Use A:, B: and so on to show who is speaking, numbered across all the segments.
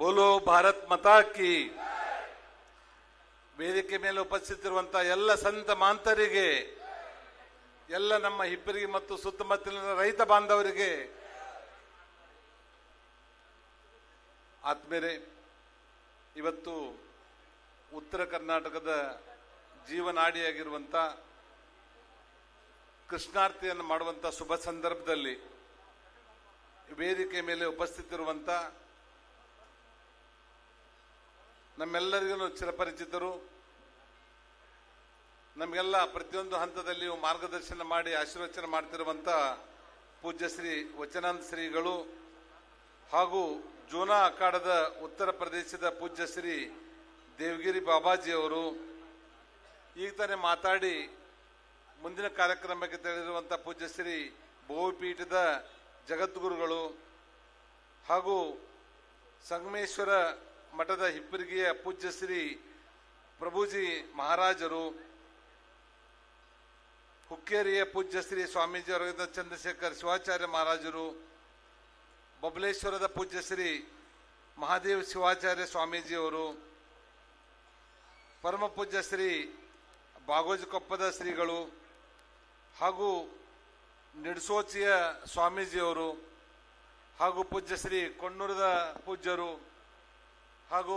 A: ಬೋಲೋ ಭಾರತ್ ಮತಾ ಕಿ ವೇದಿಕೆ ಮೇಲೆ ಉಪಸ್ಥಿತಿರುವಂತಹ ಎಲ್ಲ ಸಂತ ಮಾಂತರಿಗೆ, ಎಲ್ಲ ನಮ್ಮ ಹಿಪ್ಪರಿಗೆ ಮತ್ತು ಸುತ್ತಮುತ್ತಲಿನ ರೈತ ಬಾಂಧವರಿಗೆ ಆತ್ಮೇರೆ ಇವತ್ತು ಉತ್ತರ ಕರ್ನಾಟಕದ ಜೀವನಾಡಿಯಾಗಿರುವಂಥ ಕೃಷ್ಣಾರ್ತಿಯನ್ನು ಮಾಡುವಂಥ ಶುಭ ಸಂದರ್ಭದಲ್ಲಿ ವೇದಿಕೆ ಮೇಲೆ ಉಪಸ್ಥಿತಿರುವಂಥ ನಮ್ಮೆಲ್ಲರಿಗೂ ಚಿರಪರಿಚಿತರು ನಮಗೆಲ್ಲ ಪ್ರತಿಯೊಂದು ಹಂತದಲ್ಲಿಯೂ ಮಾರ್ಗದರ್ಶನ ಮಾಡಿ ಆಶೀರ್ವಚನ ಮಾಡ್ತಿರುವಂಥ ಪೂಜ್ಯ ಶ್ರೀ ವಚನಾನಂದ ಶ್ರೀಗಳು ಹಾಗೂ ಜೂನಾ ಅಖಾಡದ ಉತ್ತರ ಪ್ರದೇಶದ ಪೂಜ್ಯ ಶ್ರೀ ದೇವಗಿರಿ ಬಾಬಾಜಿಯವರು ಈಗ ತಾನೇ ಮಾತಾಡಿ ಮುಂದಿನ ಕಾರ್ಯಕ್ರಮಕ್ಕೆ ತೆರಳಿರುವಂಥ ಪೂಜ್ಯ ಶ್ರೀ ಬಹುಪೀಠದ ಜಗದ್ಗುರುಗಳು ಹಾಗೂ ಸಂಗಮೇಶ್ವರ ಮಠದ ಹಿಪ್ಪರಿಗೆಯ ಪೂಜ್ಯ ಶ್ರೀ ಪ್ರಭುಜಿ ಮಹಾರಾಜರು, ಹುಕ್ಕೇರಿಯ ಪೂಜ್ಯ ಶ್ರೀ ಸ್ವಾಮೀಜಿ ಅವರಾದ ಚಂದ್ರಶೇಖರ್ ಶಿವಾಚಾರ್ಯ ಮಹಾರಾಜರು, ಬಬಲೇಶ್ವರದ ಪೂಜ್ಯ ಶ್ರೀ ಮಹಾದೇವ ಶಿವಾಚಾರ್ಯ ಸ್ವಾಮೀಜಿಯವರು, ಪರಮ ಪೂಜ್ಯ ಶ್ರೀ ಬಾಗೋಜಕೊಪ್ಪದ ಶ್ರೀಗಳು ಹಾಗೂ ನಿಡ್ಸೋಚಿಯ ಸ್ವಾಮೀಜಿಯವರು ಹಾಗೂ ಪೂಜ್ಯ ಶ್ರೀ ಕೊಣ್ಣೂರದ ಪೂಜ್ಯರು ಹಾಗೂ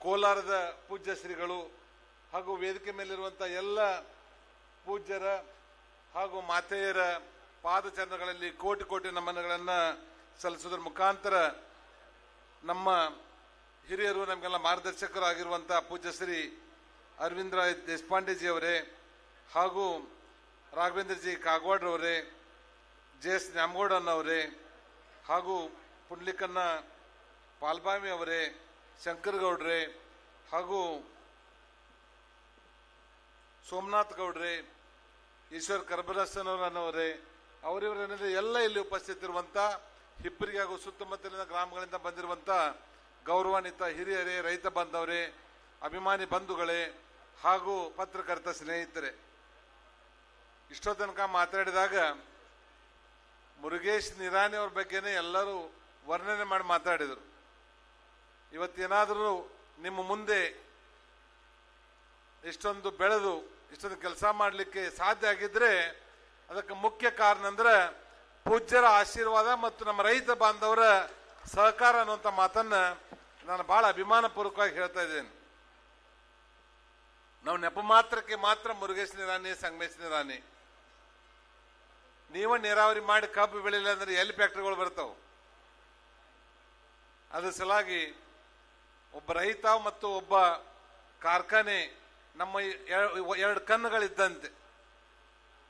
A: ಕೋಲಾರದ ಪೂಜ್ಯ ಶ್ರೀಗಳು ಹಾಗೂ ವೇದಿಕೆ ಮೇಲಿರುವಂಥ ಎಲ್ಲ ಪೂಜ್ಯರ ಹಾಗೂ ಮಾತೆಯರ ಪಾದಚರಣಗಳಲ್ಲಿ ಕೋಟಿ ಕೋಟಿ ನಮನಗಳನ್ನು ಸಲ್ಲಿಸೋದ್ರ ಮುಖಾಂತರ ನಮ್ಮ ಹಿರಿಯರು ನಮಗೆಲ್ಲ ಮಾರ್ಗದರ್ಶಕರಾಗಿರುವಂಥ ಪೂಜ್ಯ ಶ್ರೀ ಅರವಿಂದರಾಯ್ ದೇಶಪಾಂಡೆಜಿ ಅವರೇ ಹಾಗೂ ರಾಘವೇಂದ್ರಜಿ ಕಾಗವಾಡ್ರವರೇ, ಜೆ ಎಸ್ ನ್ಯಾಮಗೌಡನವರೇ, ಹಾಗೂ ಪುಂಡ್ಲಿಕನ್ನ ಪಾಲ್ಬಾಮಿ ಅವರೇ, ಶಂಕರ್ಗೌಡ್ರೆ, ಹಾಗೂ ಸೋಮನಾಥ್ ಗೌಡ್ರೆ, ಈಶ್ವರ್ ಕರ್ಬರಸನವರನ್ನವರೇ ಅವರಿವರನ್ನೆಲ್ಲ ಎಲ್ಲ ಇಲ್ಲಿ ಉಪಸ್ಥಿತಿರುವಂಥ ಹಿಪ್ಪರಿಗೆ ಹಾಗೂ ಸುತ್ತಮುತ್ತಲಿನ ಗ್ರಾಮಗಳಿಂದ ಬಂದಿರುವಂಥ ಗೌರವಾನ್ವಿತ ಹಿರಿಯರೇ, ರೈತ ಬಾಂಧವರೇ, ಅಭಿಮಾನಿ ಬಂಧುಗಳೇ ಹಾಗೂ ಪತ್ರಕರ್ತ ಸ್ನೇಹಿತರೆ. ಇಷ್ಟೋ ತನಕ ಮಾತಾಡಿದಾಗ ಮುರುಗೇಶ್ ನಿರಾಣಿ ಅವ್ರ ಬಗ್ಗೆನೇ ಎಲ್ಲರೂ ವರ್ಣನೆ ಮಾಡಿ ಮಾತಾಡಿದರು. ಇವತ್ತೇನಾದರೂ ನಿಮ್ಮ ಮುಂದೆ ಇಷ್ಟೊಂದು ಬೆಳೆದು, ಇಷ್ಟೊಂದು ಕೆಲಸ ಮಾಡಲಿಕ್ಕೆ ಸಾಧ್ಯ ಆಗಿದ್ರೆ ಅದಕ್ಕೆ ಮುಖ್ಯ ಕಾರಣ ಅಂದ್ರೆ ಪೂಜ್ಯರ ಆಶೀರ್ವಾದ ಮತ್ತು ನಮ್ಮ ರೈತ ಬಾಂಧವರ ಸಹಕಾರ ಅನ್ನುವಂಥ ಮಾತನ್ನ ನಾನು ಬಹಳ ಅಭಿಮಾನಪೂರ್ವಕವಾಗಿ ಹೇಳ್ತಾ ಇದ್ದೇನೆ. ನಾವು ನೆಪ ಮಾತ್ರಕ್ಕೆ ಮಾತ್ರ ಮುರುಗೇಶ್ ನಿರಾಣಿ, ಸಂಗಮೇಶ್ ನಿರಾಣಿ ನೀವ ನೀರಾವರಿ ಮಾಡಿ ಕಬ್ಬು ಬೆಳಿಲ್ಲ ಅಂದ್ರೆ ಎಲ್ಲಿ ಫ್ಯಾಕ್ಟ್ರಿಗಳು ಬರ್ತಾವ? ಅದ್ರ ಸಲಾಗಿ ಒಬ್ಬ ರೈತ ಮತ್ತು ಒಬ್ಬ ಕಾರ್ಖಾನೆ ನಮ್ಮ ಎರಡು ಕಣ್ಣುಗಳಿದ್ದಂತೆ.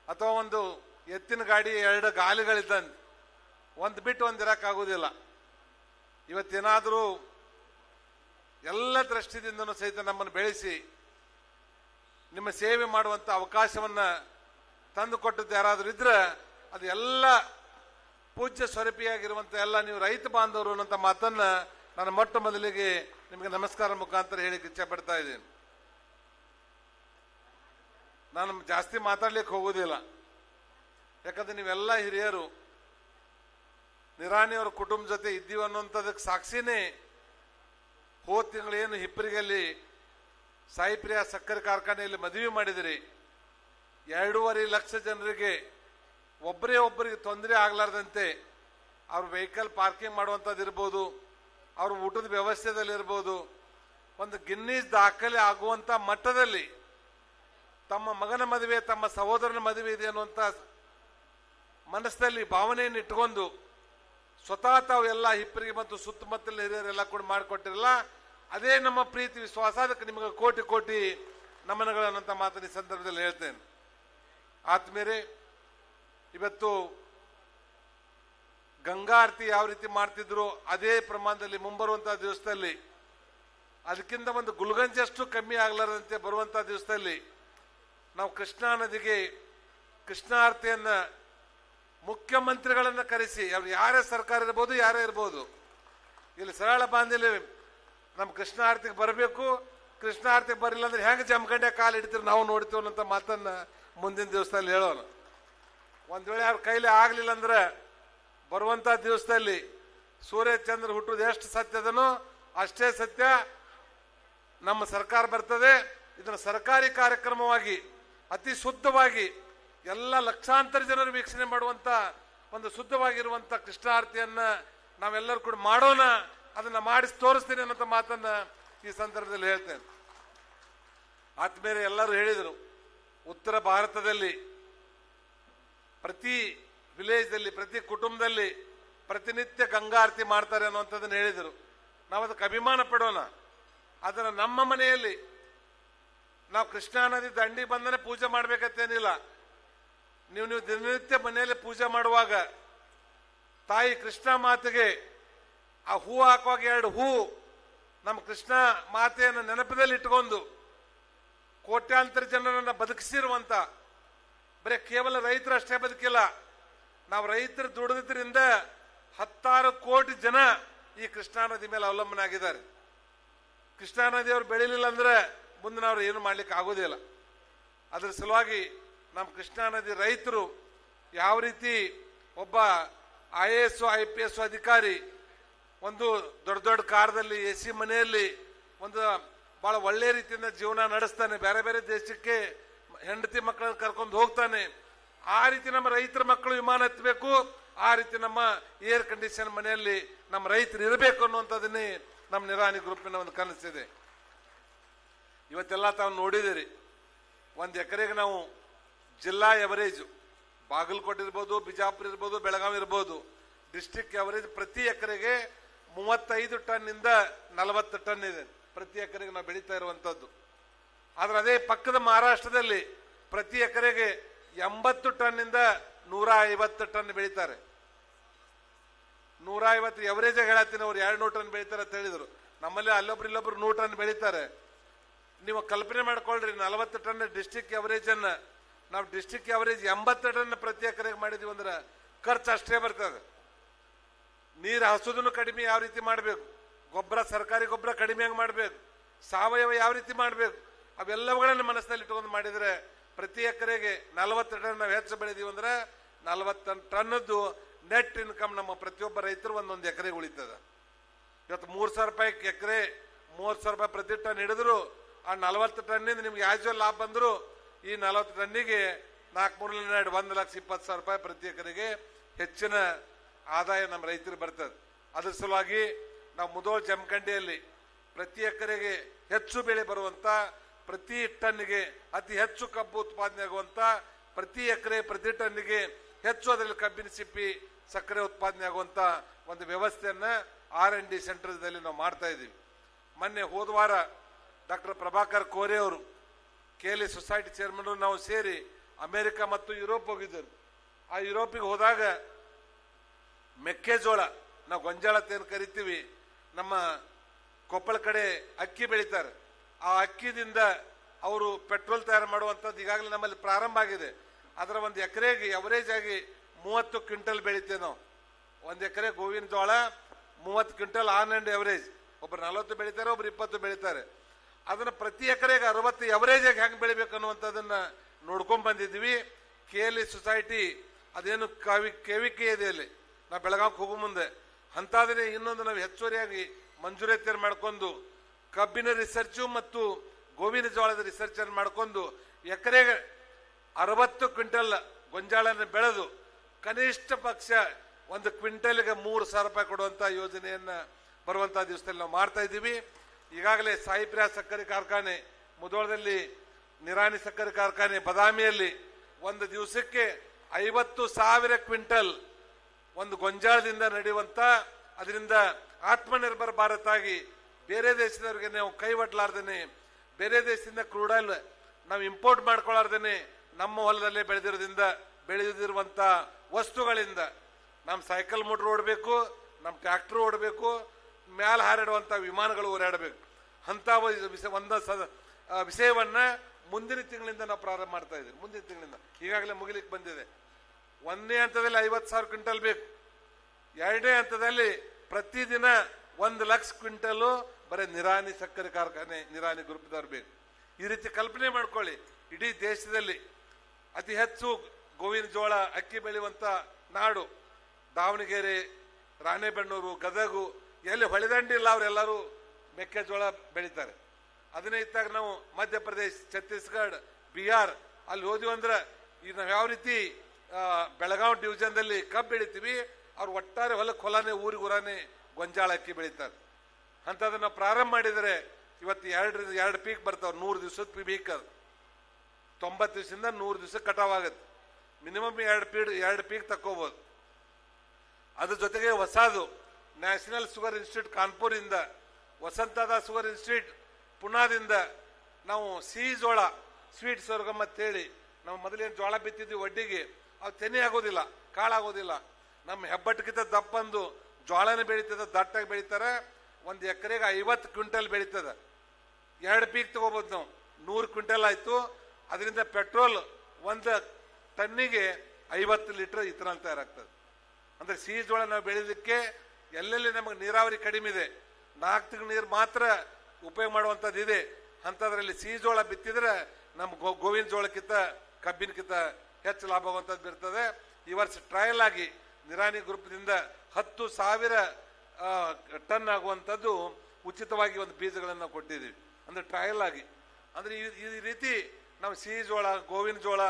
A: ಅಥವಾ ಒಂದು ಎತ್ತಿನ ಗಾಡಿ ಎರಡು ಗಾಲಿಗಳಿದ್ದಂತೆ. ಒಂದು ಬಿಟ್ಟು ಒಂದು ಇರಕ್ಕಾಗೋದಿಲ್ಲ ಇವತ್ತೇನಾದರೂ ಎಲ್ಲ ದೃಷ್ಟಿದಿಂದನೂ ಸಹಿತ ನಮ್ಮನ್ನು ಬೆಳೆಸಿ ನಿಮ್ಮ ಸೇವೆ ಮಾಡುವಂಥ ಅವಕಾಶವನ್ನು ತಂದುಕೊಟ್ಟದ್ದು ಯಾರಾದರೂ ಇದ್ರೆ ಅದು ಎಲ್ಲ ಪೂಜ್ಯ ಸ್ವರೂಪಿಯಾಗಿರುವಂಥ ಎಲ್ಲ ನೀವು ರೈತ ಬಾಂಧವರು ಅನ್ನೋಂಥ ಮಾತನ್ನು ನಾನು ಮೊಟ್ಟ ಮೊದಲಿಗೆ ನಿಮಗೆ ನಮಸ್ಕಾರ ಮುಖಾಂತರ ಹೇಳಿಕ್ಕೆ ಇಚ್ಛೆ ಪಡ್ತಾ ಇದ್ದೀನಿ. ನಾನು ಜಾಸ್ತಿ ಮಾತಾಡ್ಲಿಕ್ಕೆ ಹೋಗೋದಿಲ್ಲ ಯಾಕಂದ್ರೆ ನೀವೆಲ್ಲ ಹಿರಿಯರು ನಿರಾಣಿಯವರ ಕುಟುಂಬ ಜೊತೆ ಇದ್ದೀವಿ ಅನ್ನೋಂಥದಕ್ಕೆ ಸಾಕ್ಷಿನೇ ಹೋದ ತಿಂಗಳೇನು ಹಿಪ್ಪರಿಗಲ್ಲಿ ಸಾಯಿಪ್ರಿಯ ಸಕ್ಕರೆ ಕಾರ್ಖಾನೆಯಲ್ಲಿ ಮದುವೆ ಮಾಡಿದಿರಿ. ಎರಡೂವರೆ ಲಕ್ಷ ಜನರಿಗೆ ಒಬ್ಬರೇ ಒಬ್ಬರಿಗೆ ತೊಂದರೆ ಆಗಲಾರ್ದಂತೆ ಅವ್ರ ವೆಹಿಕಲ್ ಪಾರ್ಕಿಂಗ್ ಮಾಡುವಂಥದ್ದು ಇರ್ಬೋದು, ಅವ್ರ ಊಟದ ವ್ಯವಸ್ಥೆದಲ್ಲಿ ಇರ್ಬೋದು, ಒಂದು ಗಿನ್ನೀಸ್ ದಾಖಲೆ ಆಗುವಂಥ ಮಟ್ಟದಲ್ಲಿ ತಮ್ಮ ಮಗನ ಮದುವೆ, ತಮ್ಮ ಸಹೋದರನ ಮದುವೆ ಇದೆ ಅನ್ನುವಂಥ ಮನಸ್ಸಲ್ಲಿ ಭಾವನೆಯನ್ನು ಇಟ್ಕೊಂಡು ಸ್ವತಃ ತಾವು ಎಲ್ಲ ಹಿಪ್ಪರಿಗೆ ಮತ್ತು ಸುತ್ತಮುತ್ತಲಿನ ಹಿರಿಯರೆಲ್ಲ ಕೂಡ ಮಾಡಿಕೊಟ್ಟಿರಲ್ಲ, ಅದೇ ನಮ್ಮ ಪ್ರೀತಿ, ವಿಶ್ವಾಸ. ಅದಕ್ಕೆ ನಿಮಗೆ ಕೋಟಿ ಕೋಟಿ ನಮನಗಳನ್ನಂತ ಮಾತನ್ನ ಈ ಸಂದರ್ಭದಲ್ಲಿ ಹೇಳ್ತೇನೆ. ಆತ್ಮೇರೆ ಇವತ್ತು ಗಂಗಾ ಆರತಿ ಯಾವ ರೀತಿ ಮಾಡ್ತಿದ್ರು ಅದೇ ಪ್ರಮಾಣದಲ್ಲಿ ಮುಂಬರುವಂತಹ ದಿವಸದಲ್ಲಿ ಅದಕ್ಕಿಂತ ಒಂದು ಗುಲ್ಗಂಜಷ್ಟು ಕಮ್ಮಿ ಆಗ್ಲಾರದಂತೆ ಬರುವಂತಹ ದಿವಸದಲ್ಲಿ ನಾವು ಕೃಷ್ಣಾ ನದಿಗೆ ಕೃಷ್ಣಾರ್ತಿಯನ್ನ ಮುಖ್ಯಮಂತ್ರಿಗಳನ್ನ ಕರೆಸಿ ಅವ್ರು ಯಾರೇ ಸರ್ಕಾರ ಇರ್ಬೋದು, ಯಾರೇ ಇರ್ಬೋದು, ಇಲ್ಲಿ ಸರಳ ಬಾಂಧಲಿ ನಮ್ಮ ಕೃಷ್ಣ ಆರತಿಗೆ ಬರಬೇಕು. ಕೃಷ್ಣ ಆರತಿಗೆ ಬರಲಿಲ್ಲ ಅಂದ್ರೆ ಹೆಂಗೆ ಜಮಖಂಡೆ ಕಾಲು ಹಿಡಿತೀರಿ? ನಾವು ನೋಡ್ತೀವಿ ಅನ್ನೋಂಥ ಮಾತನ್ನ ಮುಂದಿನ ದಿವಸದಲ್ಲಿ ಹೇಳೋಣ. ಒಂದ್ ವೇಳೆ ಯಾರ ಕೈಲಿ ಆಗ್ಲಿಲ್ಲ ಅಂದ್ರೆ ಬರುವಂತ ದಿವಸದಲ್ಲಿ ಸೂರ್ಯ ಚಂದ್ರ ಹುಟ್ಟುವುದು ಎಷ್ಟು ಸತ್ಯದನೋ ಅಷ್ಟೇ ಸತ್ಯ. ನಮ್ಮ ಸರ್ಕಾರ ಬರ್ತದೆ. ಇದನ್ನು ಸರ್ಕಾರಿ ಕಾರ್ಯಕ್ರಮವಾಗಿ, ಅತಿ ಶುದ್ಧವಾಗಿ, ಎಲ್ಲ ಲಕ್ಷಾಂತರ ಜನರು ವೀಕ್ಷಣೆ ಮಾಡುವಂತ ಒಂದು ಶುದ್ಧವಾಗಿರುವಂತ ಕೃಷ್ಣಾರತಿಯನ್ನ ನಾವೆಲ್ಲರೂ ಕೂಡ ಮಾಡೋಣ. ಅದನ್ನ ಮಾಡಿಸಿ ತೋರಿಸ್ತೀನಿ ಅನ್ನೋ ಮಾತನ್ನ ಈ ಸಂದರ್ಭದಲ್ಲಿ ಹೇಳ್ತೇನೆ. ಆದ್ಮೇಲೆ ಎಲ್ಲರೂ ಹೇಳಿದರು, ಉತ್ತರ ಭಾರತದಲ್ಲಿ ಪ್ರತಿ ವಿಲೇಜ್ದಲ್ಲಿ ಪ್ರತಿ ಕುಟುಂಬದಲ್ಲಿ ಪ್ರತಿನಿತ್ಯ ಗಂಗಾರತಿ ಮಾಡ್ತಾರೆ ಅನ್ನುವಂಥದ್ದನ್ನು ಹೇಳಿದರು. ನಾವು ಅದಕ್ಕೆ ಅಭಿಮಾನ ಪಡೋಣ. ಅದರ ನಮ್ಮ ಮನೆಯಲ್ಲಿ ನಾವು ಕೃಷ್ಣಾ ನದಿ ದಂಡಿ ಬಂದನೆ ಪೂಜೆ ಮಾಡಬೇಕತ್ತೇನಿಲ್ಲ ನೀವು ನೀವು ದಿನನಿತ್ಯ ಮನೆಯಲ್ಲಿ ಪೂಜೆ ಮಾಡುವಾಗ ತಾಯಿ ಕೃಷ್ಣ ಮಾತೆಗೆ ಆ ಹೂ ಹಾಕುವಾಗ ಎರಡು ಹೂ ನಮ್ಮ ಕೃಷ್ಣ ಮಾತೆಯನ್ನು ನೆನಪದಲ್ಲಿ ಇಟ್ಕೊಂಡು ಕೋಟ್ಯಾಂತರ ಜನರನ್ನು ಬದುಕಿಸಿರುವಂತ ಬರೀ ಕೇವಲ ರೈತರು ಅಷ್ಟೇ ಬದುಕಿಲ್ಲ. ನಾವು ರೈತರು ದುಡಿದ್ರಿಂದ ಹತ್ತಾರು ಕೋಟಿ ಜನ ಈ ಕೃಷ್ಣಾ ನದಿ ಮೇಲೆ ಅವಲಂಬನೆ ಆಗಿದ್ದಾರೆ. ಕೃಷ್ಣಾ ನದಿ ಅವ್ರು ಬೆಳಿಲಿಲ್ಲ ಅಂದ್ರೆ ಮುಂದೆ ನಾವು ಏನು ಮಾಡ್ಲಿಕ್ಕೆ ಆಗೋದಿಲ್ಲ. ಅದ್ರ ಸಲುವಾಗಿ ನಮ್ಮ ಕೃಷ್ಣಾ ನದಿ ರೈತರು ಯಾವ ರೀತಿ ಒಬ್ಬ I A S I P S ಅಧಿಕಾರಿ ಒಂದು ದೊಡ್ಡ ದೊಡ್ಡ ಕಾರದಲ್ಲಿ, ಎ ಸಿ ಮನೆಯಲ್ಲಿ ಒಂದು ಬಹಳ ಒಳ್ಳೆ ರೀತಿಯಿಂದ ಜೀವನ ನಡೆಸ್ತಾನೆ. ಬೇರೆ ಬೇರೆ ದೇಶಕ್ಕೆ ಹೆಂಡತಿ ಮಕ್ಕಳನ್ನ ಕರ್ಕೊಂಡು ಹೋಗ್ತಾನೆ. ಆ ರೀತಿ ನಮ್ಮ ರೈತರ ಮಕ್ಕಳು ವಿಮಾನ ಹತ್ತಬೇಕು ಆ ರೀತಿ ನಮ್ಮ ಏರ್ ಕಂಡೀಷನ್ ಮನೆಯಲ್ಲಿ ನಮ್ಮ ರೈತರು ಇರಬೇಕು ಅನ್ನುವಂಥದ್ದನ್ನೇ ನಮ್ಮ ನಿರಾಣಿ ಗ್ರೂಪಿನ ಒಂದು ಕನಸಿದೆ. ಇವತ್ತೆಲ್ಲ ತಾವು ನೋಡಿದಿರಿ. ಒಂದು ಎಕರೆಗೆ ನಾವು ಜಿಲ್ಲಾ ಎವರೇಜು ಬಾಗಲಕೋಟೆ ಇರ್ಬೋದು, ಬಿಜಾಪುರ ಇರ್ಬೋದು, ಬೆಳಗಾವಿ ಇರ್ಬೋದು ಡಿಸ್ಟಿಕ್ ಎವರೇಜ್ ಪ್ರತಿ ಎಕರೆಗೆ ಮೂವತ್ತೈದು ಟನ್ನಿಂದ ನಲವತ್ತು ಟನ್ ಇದೆ. ಪ್ರತಿ ಎಕರೆಗೆ ನಾವು ಬೆಳೀತಾ ಇರುವಂಥದ್ದು. ಆದ್ರೆ ಅದೇ ಪಕ್ಕದ ಮಹಾರಾಷ್ಟ್ರದಲ್ಲಿ ಪ್ರತಿ ಎಕರೆಗೆ ಎಂಬತ್ತು ಟನ್ನಿಂದ ನೂರ ಐವತ್ತು ಟನ್ ಬೆಳೀತಾರೆ. ನೂರ ಐವತ್ತು ಎವರೇಜ್ ಹೇಳತ್ತೀನಿ ಅವ್ರು ಎರಡು ನೂರು ಟನ್ ಬೆಳೀತಾರೆ ಅಂತ ಹೇಳಿದರು. ನಮ್ಮಲ್ಲಿ ಅಲ್ಲೊಬ್ರು ಇಲ್ಲೊಬ್ರು ನೂರು ಟನ್ ಬೆಳೀತಾರೆ. ನೀವು ಕಲ್ಪನೆ ಮಾಡ್ಕೊಳ್ರಿ, ನಲವತ್ತು ಟನ್ ಡಿಸ್ಟಿಕ್ ಎವರೇಜ್ ಅನ್ನ. ನಾವು ಡಿಸ್ಟಿಕ್ ಎವರೇಜ್ ಎಂಬತ್ತು ಟನ್ ಪ್ರತಿ ಎಕರೆಗೆ ಮಾಡಿದೀವಿ ಅಂದ್ರೆ ಖರ್ಚು ಅಷ್ಟೇ ಬರ್ತದೆ. ನೀರು ಹಸುದನ್ನು ಕಡಿಮೆ ಯಾವ ರೀತಿ ಮಾಡಬೇಕು? ಗೊಬ್ಬರ, ಸರ್ಕಾರಿ ಗೊಬ್ಬರ ಕಡಿಮೆ ಹೆಂಗೆ ಮಾಡಬೇಕು? ಸಾವಯವ ಯಾವ ರೀತಿ ಮಾಡಬೇಕು? ಅವೆಲ್ಲವುಗಳನ್ನ ಮನಸ್ಸಿನಲ್ಲಿ ಇಟ್ಕೊಂಡು ಮಾಡಿದರೆ ಪ್ರತಿ ಎಕರೆಗೆ ನಲವತ್ತು ಟನ್ ನಾವು ಹೆಚ್ಚು ಬೆಳೆದೀವಿ ಅಂದ್ರೆ ನಲವತ್ತು ಟನ್ನದ್ದು ನೆಟ್ ಇನ್ಕಮ್ ನಮ್ಮ ಪ್ರತಿಯೊಬ್ಬ ರೈತರು ಒಂದೊಂದು ಎಕರೆಗೆ ಉಳಿತದ. ಇವತ್ತು ಮೂರು ಸಾವಿರ ರೂಪಾಯಿ ಎಕರೆ, ಮೂವತ್ತು ಸಾವಿರ ರೂಪಾಯಿ ಪ್ರತಿ ಟನ್ ಹಿಡಿದ್ರು, ಆ ನಲವತ್ತು ಟನ್ನಿಂದ ನಿಮ್ಗೆ ಯಾಜುವಲ್ ಲಾಭ ಬಂದರು, ಈ ನಲವತ್ತು ಟನ್ನಿಗೆ ನಾಲ್ಕು ಎರಡು, ಒಂದು ಲಕ್ಷ ಇಪ್ಪತ್ತು ಸಾವಿರ ರೂಪಾಯಿ ಪ್ರತಿ ಎಕರೆಗೆ ಹೆಚ್ಚಿನ ಆದಾಯ ನಮ್ಮ ರೈತರಿಗೆ ಬರ್ತದೆ. ಅದ್ರ ಸಲುವಾಗಿ ನಾವು ಮುದೋಳ್ ಜಮಖಂಡಿಯಲ್ಲಿ ಪ್ರತಿ ಎಕರೆಗೆ ಹೆಚ್ಚು ಬೆಳೆ ಬರುವಂತ ಪ್ರತಿ ಟನ್ನಿಗೆ ಅತಿ ಹೆಚ್ಚು ಕಬ್ಬು ಉತ್ಪಾದನೆ ಆಗುವಂತ, ಪ್ರತಿ ಎಕರೆ ಪ್ರತಿ ಟನ್ನಿಗೆ ಹೆಚ್ಚು ಅದರಲ್ಲಿ ಕಬ್ಬಿನ ಸಿಪ್ಪಿ ಸಕ್ಕರೆ ಉತ್ಪಾದನೆ ಆಗುವಂತ ಒಂದು ವ್ಯವಸ್ಥೆಯನ್ನ ಆರ್ ಎನ್ ಡಿ ಸೆಂಟರ್ದಲ್ಲಿ ನಾವು ಮಾಡ್ತಾ ಇದ್ದೀವಿ. ಮೊನ್ನೆ ಹೋದ ವಾರ ಡಾಕ್ಟರ್ ಪ್ರಭಾಕರ್ ಕೋರೆ ಅವರು ಕೇಲಿ ಸೊಸೈಟಿ ಚೇರ್ಮನ್ ನಾವು ಸೇರಿ ಅಮೆರಿಕ ಮತ್ತು ಯುರೋಪ್ ಹೋಗಿದ್ದರು. ಆ ಯುರೋಪಿಗೆ ಹೋದಾಗ ಮೆಕ್ಕೆಜೋಳ, ನಾವು ಗೊಂಜಾಳ ಅಂತ ಕರಿತೀವಿ, ನಮ್ಮ ಕೊಪ್ಪಳ ಕಡೆ ಅಕ್ಕಿ ಬೆಳೀತಾರೆ. ಆ ಅಕ್ಕಿದಿಂದ ಅವರು ಪೆಟ್ರೋಲ್ ತಯಾರು ಮಾಡುವಂಥದ್ದು ಈಗಾಗಲೇ ನಮ್ಮಲ್ಲಿ ಪ್ರಾರಂಭ ಆಗಿದೆ. ಅದರ ಒಂದು ಎಕರೆಗೆ ಅವರೇಜ್ ಆಗಿ ಮೂವತ್ತು ಕ್ವಿಂಟಲ್ ಬೆಳಿತೇವೆ ನಾವು. ಒಂದು ಎಕರೆ ಗೋವಿನ ಜೋಳ, ಮೂವತ್ತು ಕ್ವಿಂಟಲ್ ಆನ್ ಆ್ಯಂಡ್ ಎವರೇಜ್ ಒಬ್ರು ನಲವತ್ತು ಬೆಳಿತಾರೆ, ಒಬ್ರು ಇಪ್ಪತ್ತು ಬೆಳಿತಾರೆ. ಅದನ್ನು ಪ್ರತಿ ಎಕರೆಗೆ ಅರವತ್ತು ಎವರೇಜ್ ಆಗಿ ಹೆಂಗೆ ಬೆಳಿಬೇಕು ಅನ್ನುವಂಥದ್ದನ್ನು ನೋಡ್ಕೊಂಡು ಬಂದಿದ್ದೀವಿ. ಕೆ ಎಲ್ ಸೊಸೈಟಿ ಅದೇನು ಕವಿ ಕೆವಿಕೆ ಇದೆ ಅಲ್ಲಿ. ನಾವು ಬೆಳಗಾವಿಗೆ ಹೋಗೋ ಮುಂದೆ. ಅಂತಾದ್ರೆ ಇನ್ನೊಂದು ನಾವು ಹೆಚ್ಚುವರಿಯಾಗಿ ಮಂಜೂರಾತಿಯನ್ನು ಮಾಡ್ಕೊಂಡು ಕಬ್ಬಿನ ರಿಸರ್ಚು ಮತ್ತು ಗೋವಿನ ಜೋಳದ ರಿಸರ್ಚ್ ಅನ್ನು ಮಾಡ್ಕೊಂಡು ಎಕರೆಗೆ ಅರವತ್ತು ಕ್ವಿಂಟಲ್ ಗೊಂಜಾಳನ್ನು ಬೆಳೆದು ಕನಿಷ್ಠ ಪಕ್ಷ ಒಂದು ಕ್ವಿಂಟಲ್ಗೆ ಮೂರು ಸಾವಿರ ರೂಪಾಯಿ ಕೊಡುವಂತ ಯೋಜನೆಯನ್ನು ಬರುವಂಥ ದಿವಸದಲ್ಲಿ ನಾವು ಮಾಡ್ತಾ ಇದ್ದೀವಿ. ಈಗಾಗಲೇ ಸಾಯಿಪ್ರಿಯ ಸಕ್ಕರೆ ಕಾರ್ಖಾನೆ, ಮುದೋಳದಲ್ಲಿ ನಿರಾಣಿ ಸಕ್ಕರೆ ಕಾರ್ಖಾನೆ, ಬದಾಮಿಯಲ್ಲಿ ಒಂದು ದಿವಸಕ್ಕೆ ಐವತ್ತು ಸಾವಿರ ಕ್ವಿಂಟಲ್ ಒಂದು ಗೊಂಜಾಳದಿಂದ ನಡೆಯುವಂತ, ಅದರಿಂದ ಆತ್ಮನಿರ್ಭರ ಭಾರತ ಆಗಿ ಬೇರೆ ದೇಶದವ್ರಿಗೆ ನಾವು ಕೈ ಒಡ್ಲಾರ್ದೇನೆ ಬೇರೆ ದೇಶದಿಂದ ಕ್ರೂಡ್ ಆಯಿಲ್ ನಾವು ಇಂಪೋರ್ಟ್ ಮಾಡ್ಕೊಳಾರ್ದೇನೆ, ನಮ್ಮ ಹೊಲದಲ್ಲೇ ಬೆಳೆದಿರೋದ್ರಿಂದ ಬೆಳೆದಿರುವಂಥ ವಸ್ತುಗಳಿಂದ. ನಮ್ಮ ಸೈಕಲ್ ಮೋಟ್ರ್ ಓಡಬೇಕು ನಮ್ಮ ಟ್ರ್ಯಾಕ್ಟರ್ ಓಡಬೇಕು, ಮ್ಯಾಲೆ ಹಾರಾಡುವಂಥ ವಿಮಾನಗಳು ಓಡಾಡಬೇಕು. ವಿಷಯ ಒಂದ ವಿಷಯವನ್ನ ಮುಂದಿನ ತಿಂಗಳಿಂದ ನಾವು ಪ್ರಾರಂಭ ಮಾಡ್ತಾ ಇದ್ದೀವಿ, ಮುಂದಿನ ತಿಂಗಳಿಂದ. ಈಗಾಗಲೇ ಮುಗಿಲಿಕ್ಕೆ ಬಂದಿದೆ. ಒಂದನೇ ಹಂತದಲ್ಲಿ ಐವತ್ತು ಸಾವಿರ ಕ್ವಿಂಟಲ್ ಬೇಕು. ಎರಡನೇ ಹಂತದಲ್ಲಿ ಪ್ರತಿದಿನ ಒಂದು ಲಕ್ಷ ಕ್ವಿಂಟಲು ಬರೀ ನಿರಾನಿ ಸಕ್ಕರೆ ಕಾರ್ಖಾನೆ ನಿರಾನಿ ಗ್ರೂಪ್ದವ್ರು ಬೇಕು. ಈ ರೀತಿ ಕಲ್ಪನೆ ಮಾಡ್ಕೊಳ್ಳಿ. ಇಡೀ ದೇಶದಲ್ಲಿ ಅತಿ ಹೆಚ್ಚು ಗೋವಿನ ಜೋಳ ಅಕ್ಕಿ ಬೆಳೆಯುವಂಥ ನಾಡು, ದಾವಣಗೆರೆ, ರಾಣೆಬೆನ್ನೂರು, ಗದಗು, ಎಲ್ಲಿ ಹೊಳೆದಂಡಿ ಇಲ್ಲ ಅವರೆಲ್ಲರೂ ಮೆಕ್ಕೆಜೋಳ ಬೆಳೀತಾರೆ. ಅದನ್ನೇ ಇತ್ತಾಗ ನಾವು ಮಧ್ಯಪ್ರದೇಶ, ಛತ್ತೀಸ್ಗಢ, ಬಿಹಾರ್, ಅಲ್ಲಿ ಹೋದ್ವಿ ಅಂದ್ರೆ ಈಗ ನಾವು ಯಾವ ರೀತಿ ಬೆಳಗಾವ್ ಡಿವಿಜನ್ದಲ್ಲಿ ಕಬ್ಬು ಬೆಳಿತೀವಿ, ಅವ್ರು ಒಟ್ಟಾರೆ ಹೊಲಕ್ಕೆ, ಹೊಲನೇ, ಊರಿಗೆ, ಊರಾನೆ ಗೊಂಜಾಳ ಅಕ್ಕಿ ಬೆಳೀತಾರೆ. ಅಂತದನ್ನ ಪ್ರಾರಂಭ ಮಾಡಿದರೆ ಇವತ್ತು ಎರಡರಿಂದ ಎರಡು ಪೀಕ್ ಬರ್ತಾವೆ, ನೂರು ದಿವಸದ ಪೀಕ್ ಅದು. ತೊಂಬತ್ತು ದಿವಸದಿಂದ ನೂರು ದಿವಸ ಕಟಾವ್ ಆಗುತ್ತೆ ಮಿನಿಮಮ್ ಎರಡು ಪೀಡ್, ಎರಡು ಪೀಕ್ ತಕ್ಕೋಬೋದು. ಅದ್ರ ಜೊತೆಗೆ ಹೊಸದು, ನ್ಯಾಷನಲ್ ಶುಗರ್ ಇನ್ಸ್ಟಿಟ್ಯೂಟ್ ಕಾನ್ಪುರಿಂದ ವಸಂತದ ಶುಗರ್ ಇನ್ಸ್ಟಿಟ್ಯೂಟ್ ಪುನಾದಿಂದ ನಾವು ಸಿಹಿ ಜೋಳ ಸ್ವೀಟ್ ಸ್ವರ್ಗಮ್ ಅಂತೇಳಿ ನಾವು ಮೊದಲೇನು ಜೋಳ ಬಿತ್ತಿದ್ವಿ ಒಡ್ಡಿಗೆ, ಅವು ತೆನೆ ಆಗೋದಿಲ್ಲ, ಕಾಳಾಗೋದಿಲ್ಲ. ನಮ್ಮ ಹೆಬ್ಬಟ್ಟಿಗಿಂತ ದಪ್ಪಂದು ಜೋಳನ ಬೆಳೀತದ, ದಟ್ಟಾಗಿ ಬೆಳೀತಾರೆ. ಒಂದು ಎಕರೆಗೆ ಐವತ್ತು ಕ್ವಿಂಟಲ್ ಬೆಳೀತದ. ಎರಡು ಪೀಕ್ ತಗೋಬೋದು ನಾವು. ನೂರು ಕ್ವಿಂಟಲ್ ಆಯಿತು. ಅದರಿಂದ ಪೆಟ್ರೋಲ್ ಒಂದು ಟನ್ನಿಗೆ ಐವತ್ತು ಲೀಟರ್ ಇಥನಾಲ್ ತಯಾರಾಗ್ತದೆ. ಅಂದರೆ ಸಿಹಿ ಜೋಳ ನಾವು ಬೆಳೆಯೋದಕ್ಕೆ ಎಲ್ಲೆಲ್ಲಿ ನಮಗೆ ನೀರಾವರಿ ಕಡಿಮೆ ಇದೆ ನಾಲ್ಕು ನೀರು ಮಾತ್ರ ಉಪಯೋಗ ಮಾಡುವಂಥದ್ದು ಇದೆ. ಅಂಥದ್ರಲ್ಲಿ ಸಿಹಿ ಜೋಳ ಬಿತ್ತಿದ್ರೆ ನಮ್ಮ ಗೋ, ಗೋವಿನ ಜೋಳಕ್ಕಿಂತ ಕಬ್ಬಿನಕ್ಕಿಂತ ಹೆಚ್ಚು ಲಾಭವಂಥದ್ದು ಬಿರ್ತದೆ ಈ ವರ್ಷ ಟ್ರಯಲ್ ಆಗಿ ನಿರಾಣಿ ಗ್ರೂಪ್ನಿಂದ ಹತ್ತು ಸಾವಿರ ಟನ್ ಆಗುವಂಥದ್ದು ಉಚಿತವಾಗಿ ಒಂದು ಬೀಜಗಳನ್ನು ಕೊಟ್ಟಿದ್ದೀವಿ. ಅಂದ್ರೆ ಟ್ರಯಲ್ ಆಗಿ. ಅಂದರೆ ಈ ಈ ರೀತಿ ನಾವು ಸಿಹಿ ಜೋಳ, ಗೋವಿನ ಜೋಳ,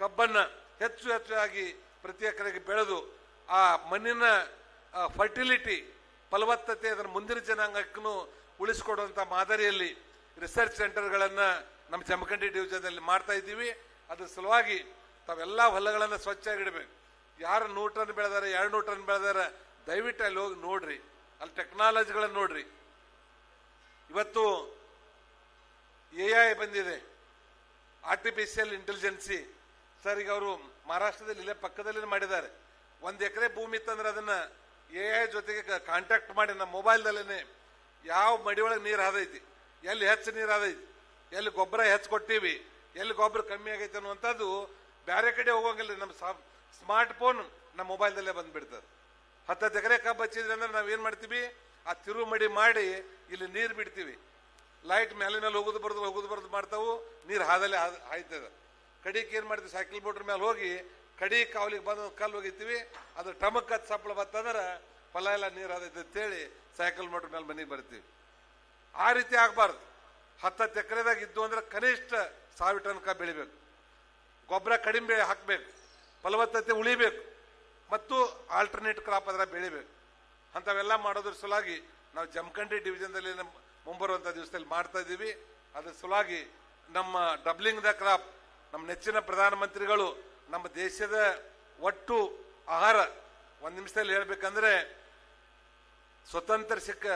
A: ಕಬ್ಬನ್ನ ಹೆಚ್ಚು ಹೆಚ್ಚಾಗಿ ಪ್ರತಿ ಎಕರೆಗೆ ಬೆಳೆದು ಆ ಮಣ್ಣಿನ ಫರ್ಟಿಲಿಟಿ ಫಲವತ್ತತೆ ಅದರ ಮುಂದಿನ ಜನಾಂಗಕ್ಕೂ ಉಳಿಸ್ಕೊಡುವಂಥ ಮಾದರಿಯಲ್ಲಿ ರಿಸರ್ಚ್ ಸೆಂಟರ್ಗಳನ್ನು ನಮ್ಮ ಜಮಖಂಡಿ ಡಿವಿಜನ್ನಲ್ಲಿ ಮಾಡ್ತಾ ಇದ್ದೀವಿ. ಅದ್ರ ಸಲುವಾಗಿ ತಾವೆಲ್ಲ ಹೊಲಗಳನ್ನು ಸ್ವಚ್ಛಾಗಿಡಬೇಕು ಯಾರು ನೂರು ಟನ್ ಬೆಳೆದಾರೆ, ಎರಡು ನೂರು ಟನ್ ಬೆಳೆದಾರೆ, ದಯವಿಟ್ಟು ಅಲ್ಲಿ ಹೋಗಿ ನೋಡ್ರಿ. ಅಲ್ಲಿ ಟೆಕ್ನಾಲಜಿಗಳನ್ನು ನೋಡ್ರಿ. ಇವತ್ತು ಎ ಐ ಬಂದಿದೆ. ಆರ್ಟಿಫಿಷಿಯಲ್ ಇಂಟೆಲಿಜೆನ್ಸಿ ಸರ್ ಈಗ ಅವರು ಮಹಾರಾಷ್ಟ್ರದಲ್ಲಿ ಇಲ್ಲೇ ಪಕ್ಕದಲ್ಲಿ ಮಾಡಿದ್ದಾರೆ. ಒಂದು ಎಕರೆ ಭೂಮಿ ಇತ್ತಂದ್ರೆ ಅದನ್ನ ಎ ಐ ಜೊತೆಗೆ ಕಾಂಟ್ಯಾಕ್ಟ್ ಮಾಡಿ ನಮ್ಮ ಮೊಬೈಲ್ದಲ್ಲೇ ಯಾವ ಮಡಿ ಒಳಗೆ ನೀರು ಆದೈತಿ ಎಲ್ಲಿ ಹೆಚ್ಚು ನೀರು ಆದೈತಿ ಎಲ್ಲಿ ಗೊಬ್ಬರ ಹೆಚ್ಚು ಕೊಟ್ಟಿವಿ, ಎಲ್ಲಿ ಗೊಬ್ಬರ ಕಮ್ಮಿ ಆಗೈತೆ ಅನ್ನುವಂಥದ್ದು ಬೇರೆ ಕಡೆ ಹೋಗೋಂಗಿಲ್ಲ ನಮ್ಮ ಸ್ಮಾರ್ಟ್ ಫೋನ್ ನಮ್ಮ ಮೊಬೈಲ್ದಲ್ಲೇ ಬಂದ್ಬಿಡ್ತದೆ. ಹತ್ತತ್ತು ಎಕರೆ ಕಬ್ಬು ಹಚ್ಚಿದ್ರೆ ಅಂದ್ರೆ ನಾವೇನು ಮಾಡ್ತೀವಿ? ಆ ತಿರು ಮಡಿ ಇಲ್ಲಿ ನೀರು ಬಿಡ್ತೀವಿ. ಲೈಟ್ ಮೇಲಿನಲ್ಲಿ ಹೋಗೋದು ಬರೋದು, ಹೋಗುದು ಬರೋದು ಮಾಡ್ತಾವು. ನೀರು ಹಾದಲ್ಲಿ ಹಾದ್- ಹಾಯ್ತದ. ಕಡಿಗೆ ಏನು ಮಾಡ್ತೀವಿ? ಸೈಕಲ್ ಬೋಟ್ರ ಮೇಲೆ ಹೋಗಿ ಕಡಿ ಕಾವಲಿಗೆ ಬಂದು ಕಲ್ಲು ಹೋಗಿರ್ತೀವಿ ಅದು ಟಮಕ್ ಹತ್ತು ಸಪ್ಪಳ ಬತ್ತಂದ್ರೆ ಫಲ ಎಲ್ಲ ನೀರು ಹಾದೈತೆ ಅಂತೇಳಿ ಸೈಕಲ್ ಮೋಟ್ರ್ ಮೇಲೆ ಮನೆಗೆ ಬರ್ತೀವಿ. ಆ ರೀತಿ ಆಗಬಾರ್ದು. ಹತ್ತತ್ತು ಎಕರೆದಾಗ ಇದ್ದು ಅಂದ್ರೆ ಕನಿಷ್ಠ ಸಾವಿರ ಟನ್ ಕಬ್ಬು ಬೆಳಿಬೇಕು. ಗೊಬ್ಬರ ಕಡಿಮೆ ಹಾಕಬೇಕು. ಫಲವತ್ತತೆ ಉಳಿಬೇಕು. ಮತ್ತು ಆಲ್ಟರ್ನೇಟ್ ಕ್ರಾಪ್ ಅದರ ಬೆಳಿಬೇಕು ಅಂಥವೆಲ್ಲ ಮಾಡೋದ್ರ ಸಲುವಾಗಿ ನಾವು ಜಮಖಂಡಿ ಡಿವಿಜನ್ದಲ್ಲಿ ಮುಂಬರುವಂಥ ದಿವಸದಲ್ಲಿ ಮಾಡ್ತಾ ಇದ್ದೀವಿ. ಅದ್ರ ಸಲುವಾಗಿ ನಮ್ಮ ಡಬ್ಲಿಂಗ್ ದ ಕ್ರಾಪ್ ನಮ್ಮ ನೆಚ್ಚಿನ ಪ್ರಧಾನಮಂತ್ರಿಗಳು, ನಮ್ಮ ದೇಶದ ಒಟ್ಟು ಆಹಾರ. ಒಂದು ನಿಮಿಷದಲ್ಲಿ ಹೇಳ್ಬೇಕಂದ್ರೆ ಸ್ವತಂತ್ರ ಸಿಕ್ಕ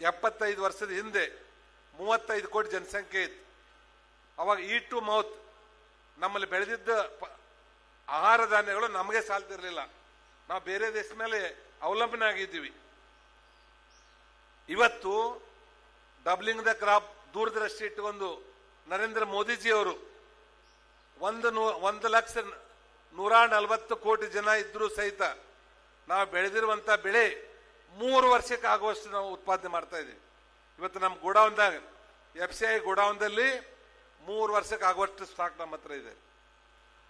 A: ಎಪ್ಪತ್ತೈದು ವರ್ಷದ ಹಿಂದೆ ಮೂವತ್ತೈದು ಕೋಟಿ ಜನಸಂಖ್ಯೆ ಇತ್ತು. ಅವಾಗ ಈ ಟು ಮೌತ್ ನಮ್ಮಲ್ಲಿ ಬೆಳೆದಿದ್ದ ಆಹಾರ ಧಾನ್ಯಗಳು ನಮಗೆ ಸಾಲ್ತಿರ್ಲಿಲ್ಲ. ನಾವು ಬೇರೆ ದೇಶ ಮೇಲೆ ಅವಲಂಬನೆ ಆಗಿದ್ದೀವಿ. ಇವತ್ತು ಡಬ್ಲಿಂಗ್ ದ ಕ್ರಾಪ್ ದೂರದೃಷ್ಟಿ ಇಟ್ಟುಕೊಂಡು ನರೇಂದ್ರ ಮೋದಿಜಿಯವರು ಒಂದು ನೂ, ಒಂದು ಲಕ್ಷ ನೂರ ನಲವತ್ತು ಕೋಟಿ ಜನ ಇದ್ರೂ ಸಹಿತ ನಾವು ಬೆಳೆದಿರುವಂಥ ಬೆಳೆ ಮೂರು ವರ್ಷಕ್ಕೆ ಆಗುವಷ್ಟು ನಾವು ಉತ್ಪಾದನೆ ಮಾಡ್ತಾ ಇದ್ದೀವಿ. ಇವತ್ತು ನಮ್ಮ ಗೋಡೌನ್ದಾಗ ಎಫ್ ಸಿ ಐ ಗೋಡೌನ್ದಲ್ಲಿ ಮೂರು ವರ್ಷಕ್ಕೆ ಆಗುವಷ್ಟು ಸ್ಟಾಕ್ ನಮ್ಮ ಹತ್ರ ಇದೆ.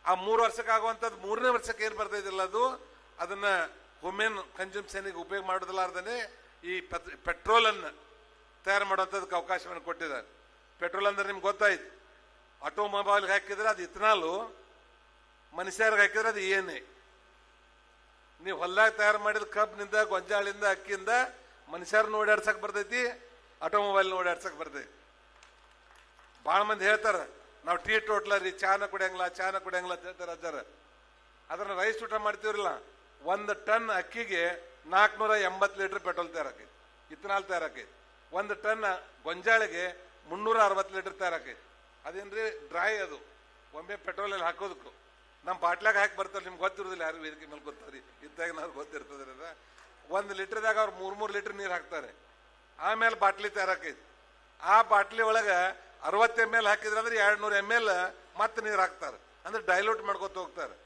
A: ಆ ಮೂರು ವರ್ಷಕ್ಕೆ ಆಗುವಂಥದ್ದು ಮೂರನೇ ವರ್ಷಕ್ಕೆ ಏನು ಬರ್ತಾ ಇದಿಲ್ಲ ಅದು? ಅದನ್ನ ಹುಮೆನ್ ಕನ್ಸಂಪ್ಷನ್ಗೆ ಉಪಯೋಗ ಮಾಡೋದಿಲ್ಲಾರ್ದೇ ಈ ಪೆಟ್ರೋಲ್ ಪೆಟ್ರೋಲನ್ನು ತಯಾರು ಮಾಡುವಂಥದ್ದಕ್ಕೆ ಅವಕಾಶವನ್ನು ಕೊಟ್ಟಿದ್ದಾರೆ. ಪೆಟ್ರೋಲ್ ಅಂದ್ರೆ ನಿಮ್ಗೆ ಗೊತ್ತಾಯ್ತು. ಆಟೋಮೊಬೈಲ್ಗೆ ಹಾಕಿದ್ರೆ ಅದು ಇಥನಾಲು, ಮನುಷ್ಯರಿಗೆ ಹಾಕಿದ್ರೆ ಅದು ಏನೇ ನೀವು ಹೊಲ್ದಾಗ ತಯಾರು ಮಾಡಿದ ಕಬ್ನಿಂದ ಗೊಂಜಾಳಿಂದ, ಅಕ್ಕಿಯಿಂದ ಮನುಷ್ಯರನ್ನ ಓಡಾಡ್ಸಕ್ ಬರ್ತೈತಿ, ಆಟೋಮೊಬೈಲ್ನ ಓಡಾಡ್ಸಕ್ಕೆ ಬರ್ತೈತಿ. ಭಾಳ ಮಂದಿ ಹೇಳ್ತಾರ ನಾವು ಟೀ ಟೋಟ್ಲ ರೀ ಚಾನ ಕುಡಿಯಂಗಿಲ್ಲ ಚಾನ ಕುಡಿಯಂಗಿಲ್ಲ ಅಂತ ಹೇಳ್ತಾರೆ ಅಜ್ಜಾರ. ಅದನ್ನ ರೈಸ್ ಊಟ ಮಾಡ್ತೀವ್ರಲ್ಲ. ಒಂದು ಟನ್ ಅಕ್ಕಿಗೆ ನಾಲ್ಕುನೂರ ಎಂಬತ್ತು ಲೀಟರ್ ಪೆಟ್ರೋಲ್ ತಯಾರಾಕೈತಿ ಇತ್ತನಾಲ್ ತಯಾರಾಕೈತಿ. ಒಂದು ಟನ್ ಗೊಂಜಾಳಿಗೆ ಮುನ್ನೂರ ಅರವತ್ತು ಲೀಟರ್ ತಯಾರಾಕೈತಿ. ಅದೇನ್ರಿ ಡ್ರೈ ಅದು? ಒಮ್ಮೆ ಪೆಟ್ರೋಲ್ ಅಲ್ಲಿ ಹಾಕೋದಕ್ಕೂ. ನಮ್ಮ ಬಾಟ್ಲಾಗ ಹಾಕಿ ಬರ್ತಾರೆ, ನಿಮ್ಗೆ ಗೊತ್ತಿರೋದಿಲ್ಲ ಯಾರು ವೇದಿಕೆ ಮೇಲೆ ಗೊತ್ತಾರಿ ಇದ್ದಾಗ ನಾವು ಗೊತ್ತಿರ್ತದೆ ಒಂದು ಲೀಟ್ರದಾಗ ಅವ್ರು ಮೂರು ಮೂರು ಲೀಟರ್ ನೀರು ಹಾಕ್ತಾರೆ. ಆಮೇಲೆ ಬಾಟ್ಲಿ ತಯಾರಾಕೈತಿ. ಆ ಬಾಟ್ಲಿ ಒಳಗ ಅರವತ್ತು ಎಂ ಎಲ್ ಹಾಕಿದ್ರೆ ಅಂದ್ರೆ ಎರಡ್ ನೂರು ಎಂ ಎಲ್ ಮತ್ತೆ ನೀರು ಹಾಕ್ತಾರೆ. ಅಂದ್ರೆ ಡೈಲ್ಯೂಟ್ ಮಾಡ್ಕೊತ ಹೋಗ್ತಾರೆ.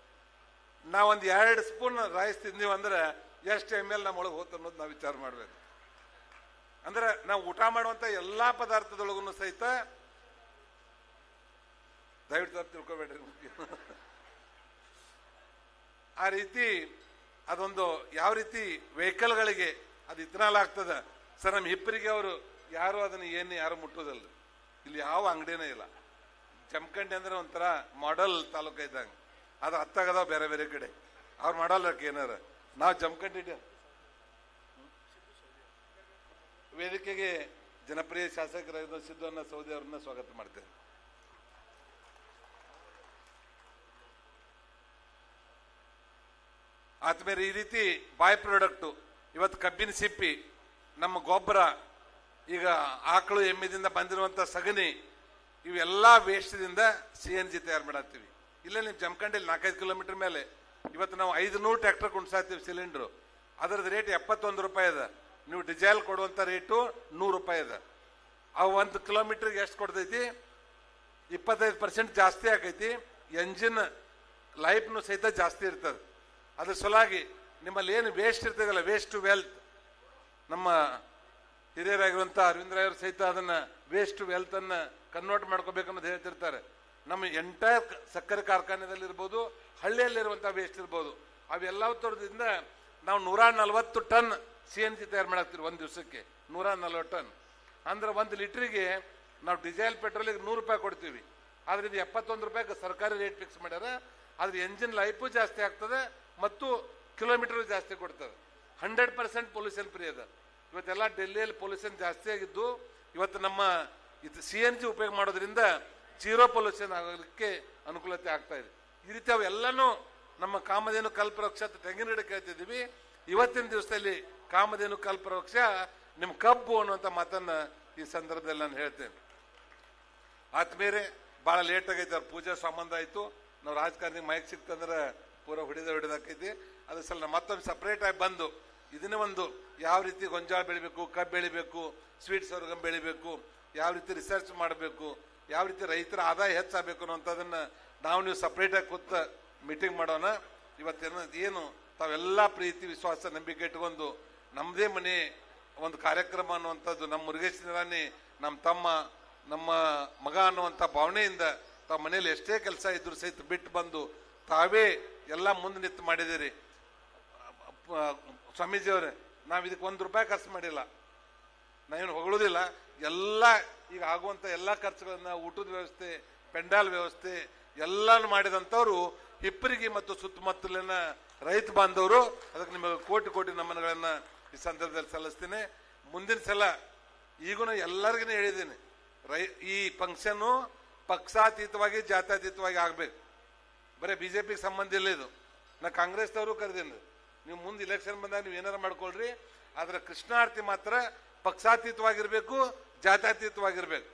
A: ನಾವೊಂದು ಎರಡು ಸ್ಪೂನ್ ರೈಸ್ ತಿಂದೀವಿ ಅಂದ್ರೆ ಎಷ್ಟು ಎಂ ಎಲ್ ನಮ್ಮೊಳಗೆ ಹೋಗ್ತ ಅನ್ನೋದು ನಾವು ವಿಚಾರ ಮಾಡ್ಬೇಕು. ಅಂದ್ರೆ ನಾವು ಊಟ ಮಾಡುವಂತ ಎಲ್ಲಾ ಪದಾರ್ಥದೊಳಗೂ ಸಹಿತ ದಯವಿಟ್ಟು ತಪ್ಪು ತಿಳ್ಕೊಬೇಡ್ರಿ ಆ ರೀತಿ ಅದೊಂದು ಯಾವ ರೀತಿ ವೆಹಿಕಲ್ಗಳಿಗೆ ಅದು ಇಥನಾಲ್ ಸರ್ ನಮ್ಮ ಹಿಪ್ಪರಿಗೆ ಅವರು ಯಾರು ಅದನ್ನ ಏನು ಯಾರು ಮುಟ್ಟೋದಲ್ಲ ಇಲ್ಲಿ ಯಾವ ಅಂಗಡಿನೇ ಇಲ್ಲ. ಜಮಖಂಡಿ ಅಂದ್ರೆ ಒಂಥರ ಮಾಡಲ್ ತಾಲೂಕ ಇದ್ದಂಗೆ. ಅದು ಹತ್ತಾಗದಾವ ಬೇರೆ ಬೇರೆ ಕಡೆ. ಅವ್ರು ಮಾಡಲ್ಲ ಏನಾರ. ನಾವು ಜಮಖಂಡಿ ವೇದಿಕೆಗೆ ಜನಪ್ರಿಯ ಶಾಸಕರಾಗಿದ್ದ ಸಿದ್ದನ್ನ ಸೌದಿ ಅವ್ರನ್ನ ಸ್ವಾಗತ ಮಾಡ್ತೇವೆ ಆದ್ಮೇಲೆ ಈ ರೀತಿ ಬಾಯ್ ಪ್ರಾಡಕ್ಟು ಇವತ್ತು ಕಬ್ಬಿನ ಸಿಪ್ಪಿ, ನಮ್ಮ ಗೊಬ್ಬರ ಈಗ ಆಕಳು ಎಮ್ಮೆದಿಂದ ಬಂದಿರುವಂತ ಸಗಣಿ, ಇವೆಲ್ಲ ವೇಸ್ಟ್ದಿಂದ ಸಿ ಎನ್ ಜಿ ತಯಾರು ಮಾಡತ್ತೀವಿ. ಇಲ್ಲೇ ನೀವು ಜಮಖಂಡಿಲಿ ನಾಲ್ಕೈದು ಕಿಲೋಮೀಟರ್ ಮೇಲೆ, ಇವತ್ತು ನಾವು ಐದು ನೂರು ಟ್ರ್ಯಾಕ್ಟರ್ ಕುಣ್ಸಾತೀವಿ ಸಿಲಿಂಡ್ರು. ಅದರದ್ದು ರೇಟ್ ಎಪ್ಪತ್ತೊಂದು ರೂಪಾಯಿ ಅದ. ನೀವು ಡಿಸೈಲ್ ಕೊಡುವಂಥ ರೇಟು ನೂರು ರೂಪಾಯಿ ಅದ. ಆ ಒಂದು ಕಿಲೋಮೀಟ್ರಿಗೆ ಎಷ್ಟು ಕೊಡ್ತೈತಿ? ಇಪ್ಪತ್ತೈದು ಪರ್ಸೆಂಟ್ ಜಾಸ್ತಿ ಆಕೈತಿ. ಎಂಜಿನ್ ಲೈಫ್ನು ಸಹಿತ ಜಾಸ್ತಿ ಇರ್ತದೆ. ಅದ್ರ ಸಲುವಾಗಿ ನಿಮ್ಮಲ್ಲಿ ಏನು ವೇಸ್ಟ್ ಇರ್ತದಲ್ಲ ವೇಸ್ಟ್ ಟು ವೆಲ್ತ್ ನಮ್ಮ ಹಿರಿಯರಾಗಿರುವಂತ ಅರವಿಂದ್ ರಾಯರು ಸಹಿತ ಅದನ್ನು ವೇಸ್ಟ್ ವೆಲ್ತನ್ನು ಕನ್ವರ್ಟ್ ಮಾಡ್ಕೋಬೇಕನ್ನೋದು ಹೇಳ್ತಿರ್ತಾರೆ. ನಮ್ಮ ಎಂಟೈರ್ ಸಕ್ಕರೆ ಕಾರ್ಖಾನೆದಲ್ಲಿ ಇರ್ಬೋದು ಹಳ್ಳಿಯಲ್ಲಿರುವಂಥ ವೇಸ್ಟ್ ಇರ್ಬೋದು ಅವೆಲ್ಲ ತರದಿಂದ ನಾವು ನೂರ ನಲವತ್ತು ಟನ್ ಸಿ ಎನ್ ಜಿ ತಯಾರು ಮಾಡಾಕ್ತೀವಿ ಒಂದು ದಿವಸಕ್ಕೆ. ನೂರ ನಲವತ್ತು ಟನ್ ಅಂದ್ರೆ ಒಂದು ಲೀಟ್ರಿಗೆ ನಾವು ಡೀಸೆಲ್ ಪೆಟ್ರೋಲಿಗೆ ನೂರು ರೂಪಾಯಿ ಕೊಡ್ತೀವಿ. ಆದರೆ ಇದು ಎಪ್ಪತ್ತೊಂದು ರೂಪಾಯಿಗೆ ಸರ್ಕಾರಿ ರೇಟ್ ಫಿಕ್ಸ್ ಮಾಡ್ಯಾರ. ಆದ್ರೆ ಎಂಜಿನ್ ಲೈಫು ಜಾಸ್ತಿ ಆಗ್ತದೆ ಮತ್ತು ಕಿಲೋಮೀಟರ್ ಜಾಸ್ತಿ ಕೊಡ್ತದೆ. ಹಂಡ್ರೆಡ್ ಪರ್ಸೆಂಟ್ ಪೊಲ್ಯೂಷನ್ ಫ್ರೀ ಅದ. ಇವತ್ತೆಲ್ಲ ಡೆಲ್ಲಿಯಲ್ಲಿ ಪೊಲ್ಯೂಷನ್ ಜಾಸ್ತಿ ಆಗಿದ್ದು, ಇವತ್ತು ನಮ್ಮ ಇದು ಸಿ ಎನ್ ಜಿ ಉಪಯೋಗ ಮಾಡೋದ್ರಿಂದ ಜೀರೋ ಪೊಲ್ಯೂಷನ್ ಆಗೋದಕ್ಕೆ ಅನುಕೂಲತೆ ಆಗ್ತಾ ಇದೆ. ಈ ರೀತಿ ಅವೆಲ್ಲನೂ ನಮ್ಮ ಕಾಮಧೇನು ಕಲ್ಪವೃಕ್ಷ ತೆಂಗಿನ ಗಿಡ ಕೇಳ್ತಿದ್ದೀವಿ. ಇವತ್ತಿನ ದಿವಸದಲ್ಲಿ ಕಾಮಧೇನು ಕಲ್ಪವೃಕ್ಷ ನಿಮ್ಮ ಕಬ್ಬು ಅನ್ನುವಂಥ ಮಾತನ್ನು ಈ ಸಂದರ್ಭದಲ್ಲಿ ನಾನು ಹೇಳ್ತೇನೆ. ಆದ್ಮೇಲೆ ಭಾಳ ಲೇಟ್ ಆಗೈತೆ ಅವ್ರ ಪೂಜೆ, ಸಂಬಂಧ ಆಯಿತು. ನಾವು ರಾಜಕಾರಣಿಗೆ ಮೈಕ್ ಸಿಕ್ತಂದ್ರೆ ಪೂರ ಹೊಡೆದ ಹೊಡಿದಾಕೈತಿ. ಅದ್ರ ಸಲ ಮತ್ತೊಂದು ಸಪ್ರೇಟ್ ಆಗಿ ಬಂದು ಇದನ್ನೇ ಒಂದು ಯಾವ ರೀತಿ ಗೊಂಜಾಳ ಬೆಳಿಬೇಕು, ಕಬ್ಬು ಬೆಳಿಬೇಕು, ಸ್ವೀಟ್ ಸರ್ಗಮ್ ಬೆಳಿಬೇಕು, ಯಾವ ರೀತಿ ರಿಸರ್ಚ್ ಮಾಡಬೇಕು, ಯಾವ ರೀತಿ ರೈತರ ಆದಾಯ ಹೆಚ್ಚಾಗಬೇಕು ಅನ್ನೋಂಥದ್ದನ್ನ ನಾವು ನೀವು ಸಪ್ರೇಟಾಗಿ ಕೂತ ಮೀಟಿಂಗ್ ಮಾಡೋಣ. ಇವತ್ತೇನು, ಏನು, ತಾವೆಲ್ಲ ಪ್ರೀತಿ, ವಿಶ್ವಾಸ, ನಂಬಿಕೆ ಇಟ್ಕೊಂಡು ನಮ್ಮದೇ ಮನೆ ಒಂದು ಕಾರ್ಯಕ್ರಮ ಅನ್ನುವಂಥದ್ದು ನಮ್ಮ ಮುರುಗೇಶ್ ನಮ್ಮ ತಮ್ಮ, ನಮ್ಮ ಮಗ ಅನ್ನುವಂಥ ಭಾವನೆಯಿಂದ ತಾವು ಮನೇಲಿ ಎಷ್ಟೇ ಕೆಲಸ ಇದ್ದರೂ ಸಹಿತ ಬಿಟ್ಟು ಬಂದು ತಾವೇ ಎಲ್ಲ ಮುಂದೆ ನಿಂತು ಮಾಡಿದಿರಿ ಸ್ವಾಮೀಜಿಯವರೇ, ನಾವು ಇದಕ್ಕೆ ಒಂದು ರೂಪಾಯಿ ಖರ್ಚು ಮಾಡಿಲ್ಲ. ನಾವೇನು ಹೊಗಳೋದಿಲ್ಲ. ಎಲ್ಲ ಈಗ ಆಗುವಂತ ಎಲ್ಲ ಖರ್ಚುಗಳನ್ನ ಊಟದ ವ್ಯವಸ್ಥೆ, ಪೆಂಡಾಲ್ ವ್ಯವಸ್ಥೆ, ಎಲ್ಲಾನು ಮಾಡಿದಂಥವ್ರು ಹಿಪ್ಪರಿಗೆ ಮತ್ತು ಸುತ್ತಮುತ್ತಲಿನ ರೈತ ಬಾಂಧವರು, ಅದಕ್ಕೆ ನಿಮಗೆ ಕೋಟಿ ಕೋಟಿ ನಮನಗಳನ್ನು ಈ ಸಂದರ್ಭದಲ್ಲಿ ಸಲ್ಲಿಸ್ತೀನಿ. ಮುಂದಿನ ಸಲ ಈಗೂ ಎಲ್ಲರಿಗೂ ಹೇಳಿದ್ದೀನಿ, ರೈ, ಈ ಫಂಕ್ಷನ್ನು ಪಕ್ಷಾತೀತವಾಗಿ, ಜಾತ್ಯಾತೀತವಾಗಿ ಆಗಬೇಕು. ಬರೀ ಬಿ ಜೆ ಪಿಗೆ ಸಂಬಂಧ ಇಲ್ಲ ಇದು. ನಾ ಕಾಂಗ್ರೆಸ್ದವರು ಕರೆದೇನು ನೀವು ಮುಂದೆ ಇಲೆಕ್ಷನ್ ಬಂದಾಗ ನೀವು ಏನಾರು ಮಾಡ್ಕೊಳ್ರಿ. ಆದರೆ ಕೃಷ್ಣಾರ್ತಿ ಮಾತ್ರ ಪಕ್ಷಾತೀತವಾಗಿರಬೇಕು, ಜಾತ್ಯಾತೀತವಾಗಿರಬೇಕು.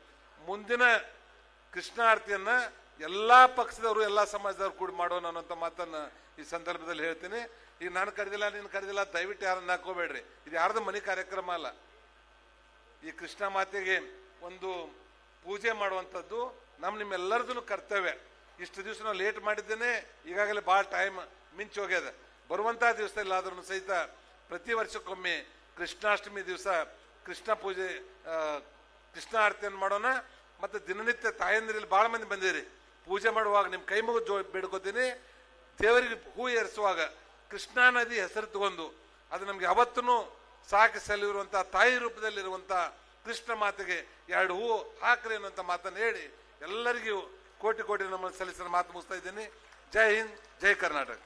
A: ಮುಂದಿನ ಕೃಷ್ಣಾರ್ತಿಯನ್ನು ಎಲ್ಲ ಪಕ್ಷದವರು, ಎಲ್ಲ ಸಮಾಜದವ್ರು ಕೂಡಿ ಮಾಡೋಣ ಅನ್ನೋಂಥ ಮಾತನ್ನು ಈ ಸಂದರ್ಭದಲ್ಲಿ ಹೇಳ್ತೀನಿ. ಈಗ ನಾನು ಕರೆದಿಲ್ಲ, ನೀನು ಕರೆದಿಲ್ಲ, ದಯವಿಟ್ಟು ಯಾರನ್ನ ಹಾಕೋಬೇಡ್ರಿ. ಇದು ಯಾರ್ದು ಮನೆ ಕಾರ್ಯಕ್ರಮ ಅಲ್ಲ. ಈ ಕೃಷ್ಣ ಮಾತೆಗೆ ಒಂದು ಪೂಜೆ ಮಾಡುವಂಥದ್ದು ನಮ್ಮ ನಿಮ್ಮೆಲ್ಲರದೂ ಕರ್ತವ್ಯ. ಇಷ್ಟು ದಿವಸ ನಾವು ಲೇಟ್ ಮಾಡಿದ್ದೇನೆ, ಈಗಾಗಲೇ ಭಾಳ ಟೈಮ್ ಮಿಂಚಿ ಹೋಗ್ಯದ ಬರುವಂತಹ ದಿವಸದಲ್ಲಿ ಆದ್ರೂ ಸಹಿತ ಪ್ರತಿ ವರ್ಷಕ್ಕೊಮ್ಮೆ ಕೃಷ್ಣಾಷ್ಟಮಿ ದಿವಸ ಕೃಷ್ಣ ಪೂಜೆ ಕೃಷ್ಣ ಆರತಿಯನ್ನು ಮಾಡೋಣ. ಮತ್ತೆ ದಿನನಿತ್ಯ ತಾಯಂದಿರಲ್ಲಿ ಭಾಳ ಮಂದಿ ಬಂದಿರಿ. ಪೂಜೆ ಮಾಡುವಾಗ ನಿಮ್ಮ ಕೈ ಮುಗಿದು ಜೋ ಬೇಡ್ಕೋತೀನಿ. ದೇವರಿಗೆ ಹೂ ಏರಿಸುವಾಗ ಕೃಷ್ಣಾ ನದಿ ಹೆಸರು ತಗೊಂಡು ಅದು ನಮ್ಗೆ ಯಾವತ್ತೂ ಸಾಕಿ ಸಲ್ಲಿರುವಂತಹ ತಾಯಿ ರೂಪದಲ್ಲಿರುವಂಥ ಕೃಷ್ಣ ಮಾತೆಗೆ ಎರಡು ಹೂ ಹಾಕ್ರಿ ಅನ್ನುವಂಥ ಮಾತನ್ನು ಹೇಳಿ ಎಲ್ಲರಿಗೂ ಕೋಟಿ ಕೋಟಿ ನಮ್ಮನ್ನು ಸಲ್ಲಿಸಿದ ಮಾತು ಮುಗಿಸ್ತಾ ಇದ್ದೀನಿ. ಜೈ ಹಿಂದ್, ಜೈ ಕರ್ನಾಟಕ.